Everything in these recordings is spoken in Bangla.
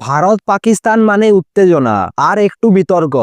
ভারত পাকিস্তান মানে উত্তেজনা আর একটু বিতর্ক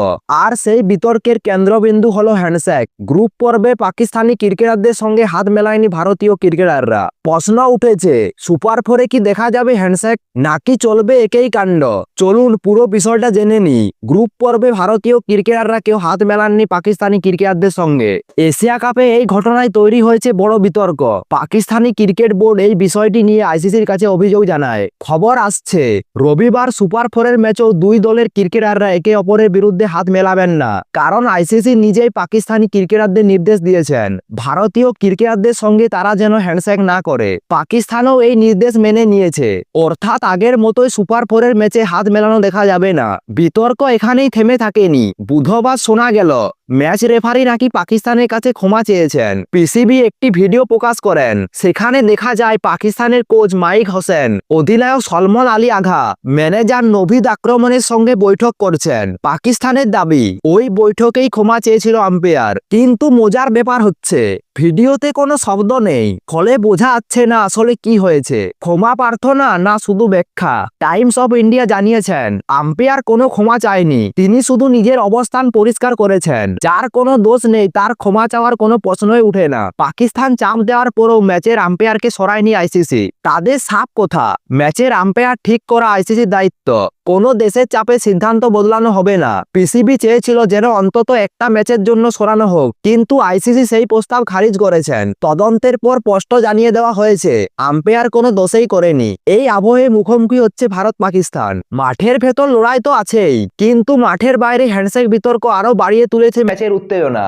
আর সেই বিতর্কের কেন্দ্রবিন্দু হলো হ্যান্ডশেক গ্রুপ পর্বে পাকিস্তানি ক্রিকেটারদের সঙ্গে হাত মেলায়নি ভারতীয় ক্রিকেটাররা প্রশ্ন উঠেছে সুপার ফোরে কি দেখা যাবে হ্যান্ডশেক নাকি চলবে একেই কাণ্ড? চলুন পুরো বিষয়টা জেনে নি। গ্রুপ পর্বে ভারতীয় ক্রিকেটাররা কেউ হাত মেলাননি পাকিস্তানি ক্রিকেটারদের সঙ্গে। এশিয়া কাপে এই ঘটনায় তৈরি হয়েছে বড় বিতর্ক। পাকিস্তানি ক্রিকেট বোর্ড এই বিষয়টি নিয়ে আইসিসির কাছে অভিযোগ জানায়। খবর আসছে, রবিবার সুপার ফোরের ম্যাচেও দুই দলের ক্রিকেটাররা একে অপরের বিরুদ্ধে হাত মেলাবেন না। কারণ আইসিসি নিজেই পাকিস্তানি ক্রিকেটারদের নির্দেশ দিয়েছেন, ভারতীয় ক্রিকেটারদের সঙ্গে তারা যেন হ্যান্ডশেক না করে। পাকিস্তানও এই নির্দেশ মেনে নিয়েছে। অর্থাৎ আগের মতোই সুপার ফোরের ম্যাচে হাত মেলানো দেখা যাবে না। বিতর্ক এখানেই থেমে থাকেনি। বুধবার শোনা গেল ম্যাচ রেফারি নাকি পাকিস্তানের কাছে ক্ষমা চেয়েছেন? পিসিবি একটি ভিডিও প্রকাশ করেন। সেখানে দেখা যায় পাকিস্তানের কোচ মাইক হোসেন, অধিনায়ক সলমন আলী আঘা, ম্যানেজার নভিদ আক্রমণের সঙ্গে বৈঠক করছেন। পাকিস্তানের দাবি, ওই বৈঠকেই ক্ষমা চেয়েছিল আম্পায়ার। কিন্তু মজার ব্যাপার হচ্ছে, ভিডিওতে কোনো শব্দ নেই। ফলে বোঝা যাচ্ছে না আসলে কি হয়েছে। ক্ষমা প্রার্থনা না শুধু ব্যাখ্যা। টাইমস অফ ইন্ডিয়া জানিয়েছেন, আম্পায়ার কোনো ক্ষমা চায়নি। তিনি শুধু নিজের অবস্থান পরিষ্কার করেছেন। যার কোনো দোষ নেই, তার ক্ষমা চাওয়ার কোনো প্রশ্নই উঠে না। পাকিস্তান চাপ দেওয়ার পরও ম্যাচের আম্পায়ারকে সরায়নি আইসিসি তাদের সাপ কোথা? ম্যাচের আম্পায়ার ঠিক করা আইসিসির দায়িত্ব। কোনো দেশের চাপে সিদ্ধান্ত বদলানো হবে না। পিসিবি চেয়েছিল যেন অন্তত একটা ম্যাচের জন্য সরানো হোক, কিন্তু আইসিসি সেই প্রস্তাব খারিজ করেছেন। তদন্তের পর স্পষ্ট জানিয়ে দেওয়া হয়েছে, আম্পায়ার কোনো দোষেই করেনি। এই আবহে মুখোমুখি হচ্ছে ভারত পাকিস্তান। মাঠের ভেতর লড়াই তো আছেই, কিন্তু মাঠের বাইরে হ্যান্ডশেক বিতর্ক আরও বাড়িয়ে তুলেছে ম্যাচের উত্তেজনা।